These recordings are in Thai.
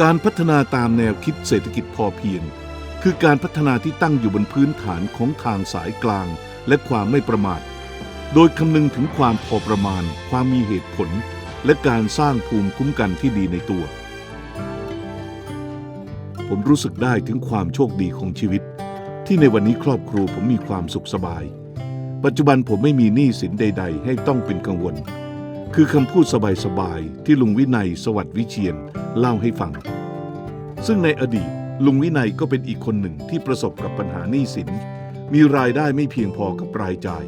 การพัฒนาตามแนวคิดเศรษฐกิจพอเพียง คือการพัฒนาที่ตั้งอยู่บนพื้นฐานของทางสายกลาง และความไม่ประมาท โดยคำนึงถึงความพอประมาณ ความมีเหตุผล และการสร้างภูมิคุ้มกันที่ดีในตัว ผมรู้สึกได้ถึงความโชคดีของชีวิต ที่ในวันนี้ครอบครัวผมมีความสุขสบาย ปัจจุบันผมไม่มีหนี้สินใด ๆ ให้ต้องเป็นกังวล คือคำพูดสบายๆที่ลุงวินัยสวัสดิ์วิเชียนเล่าให้ฟัง ซึ่งในอดีตลุงวินัยก็เป็นอีกคนหนึ่งที่ประสบกับปัญหาหนี้สิน มีรายได้ไม่เพียงพอกับรายจ่าย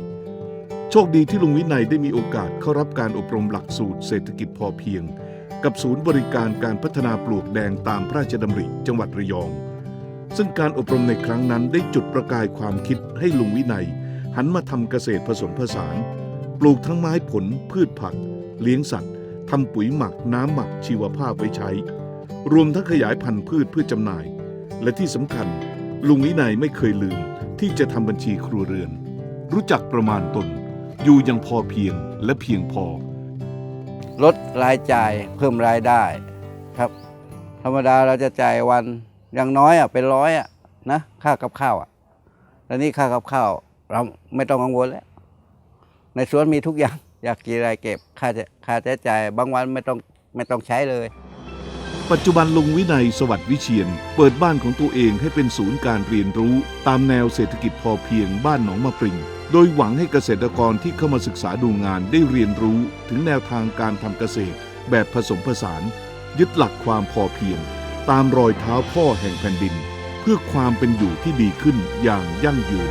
โชคดีที่ลุงวินัยได้มีโอกาสเข้ารับการอบรมหลักสูตรเศรษฐกิจพอเพียง กับศูนย์บริการการพัฒนาปลวกแดงตามพระราชดำริจังหวัดระยอง ซึ่งการอบรมในครั้งนั้นได้จุดประกายความคิดให้ลุงวินัย หันมาทำเกษตรผสมผสาน ปลูกทั้งไม้ผลพืชผัก เลี้ยงสัตว์ทำปุ๋ยหมักน้ำหมักชีวภาพไว้ใช้ รวมทั้งขยายพันธุ์พืชเพื่อจำหน่าย และที่สำคัญ ลุงวินัยไม่เคยลืมที่จะทำบัญชีครัวเรือน รู้จักประมาณตน อยู่อยังพอเพียงและเพียงพอ ลดรายจ่ายเพิ่มรายได้ครับ ธรรมดาเราจะจ่ายวันอย่างน้อยอะเป็นร้อยอะนะค่ากับข้าวอะแล้วนี่ค่ากับข้าว เราไม่ต้องกังวลแล้ว ในสวนมีทุกอย่าง อยากกี่รายเก็บค่าจะค่าใช้จ่ายบางวันไม่ต้องไม่ต้องใช้เลย ปัจจุบันลุงวินัยสวัสดิ์วิเชียน เปิดบ้านของตัวเองให้เป็นศูนย์การเรียนรู้ ตามแนวเศรษฐกิจพอเพียงบ้านหนองมะปริง โดยหวังให้เกษตรกรที่เข้ามาศึกษาดูงานได้เรียนรู้ถึงแนวทางการทำเกษตร แบบผสมผสาน ยึดหลักความพอเพียง ตามรอยเท้าพ่อแห่งแผ่นดิน เพื่อความเป็นอยู่ที่ดีขึ้นอย่างยั่งยืน